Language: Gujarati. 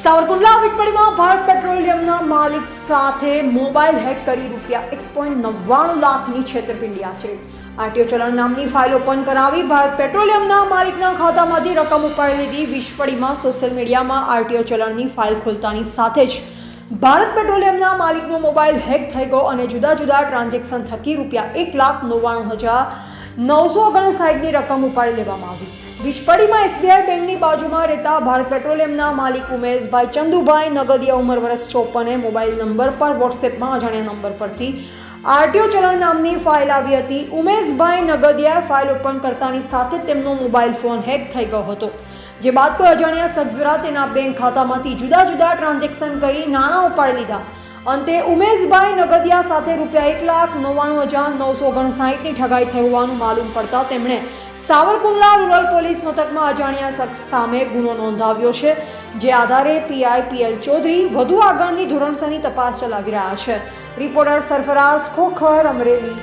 સાવરકુંડલા વીજપડીમાં ભારત પેટ્રોલિયમના માલિક સાથે મોબાઈલ હેક કરી રૂપિયા એક પોઈન્ટ નવ્વાણું લાખની છેતરપિંડી આચરી. આરટીઓ ચલણ નામની ફાઇલ ઓપન કરાવી ભારત પેટ્રોલિયમના માલિકના ખાતામાંથી રકમ ઉપાડી લીધી. વીજપડીમાં સોશિયલ મીડિયામાં આરટીઓ ચલણની ફાઇલ ખોલતાની સાથે જ ભારત પેટ્રોલિયમના માલિકનો મોબાઈલ હેક થઈ ગયો અને જુદા જુદા ટ્રાન્ઝેક્શન થકી રૂપિયા એક લાખ નવ્વાણું હજાર નવસો ઓગણસાઠની રકમ ઉપાડી લેવામાં આવી. વીજપડીમાં એસબીઆઈ બેંકની બાજુમાં રહેતા ભારત પેટ્રોલિયમના માલિક ઉમેશભાઈ ચંદુભાઈ નગદિયા ઉંમર વર્ષ ચોપને મોબાઈલ નંબર પર વોટ્સએપમાં અજાણ્યા નંબર પરથી આરટીઓ ચલણ નામની ફાઇલ આવી હતી. ઉમેશભાઈ નગદિયાએ ફાઇલ ઓપન કરતાની સાથે તેમનો મોબાઈલ ફોન હેક થઈ ગયો હતો. જે બાદ અજાણ્યા સગઝરા તેના બેંક ખાતામાંથી જુદા જુદા ટ્રાન્ઝેક્શન કરી નાણાં ઉપાડી લીધા. અંતે ઉમેશભાઈ નગદિયા સાથે રૂપિયા એક લાખ નવ્વાણું હજાર નવસો ઓગણસાઠની ઠગાઈ થઈ હોવાનું માલુમ પડતા તેમણે સાવરકુંડલા રૂરલ પોલીસ મથકમાં અજાણ્યા શખ્સ સામે ગુનો નોંધાવ્યો છે, જે આધારે પીઆઈ પીએલ ચૌધરી વધુ આગળની ધોરણસરની તપાસ ચલાવી રહ્યા છે. રિપોર્ટર સરફરાઝ ખોખર, અમરેલી.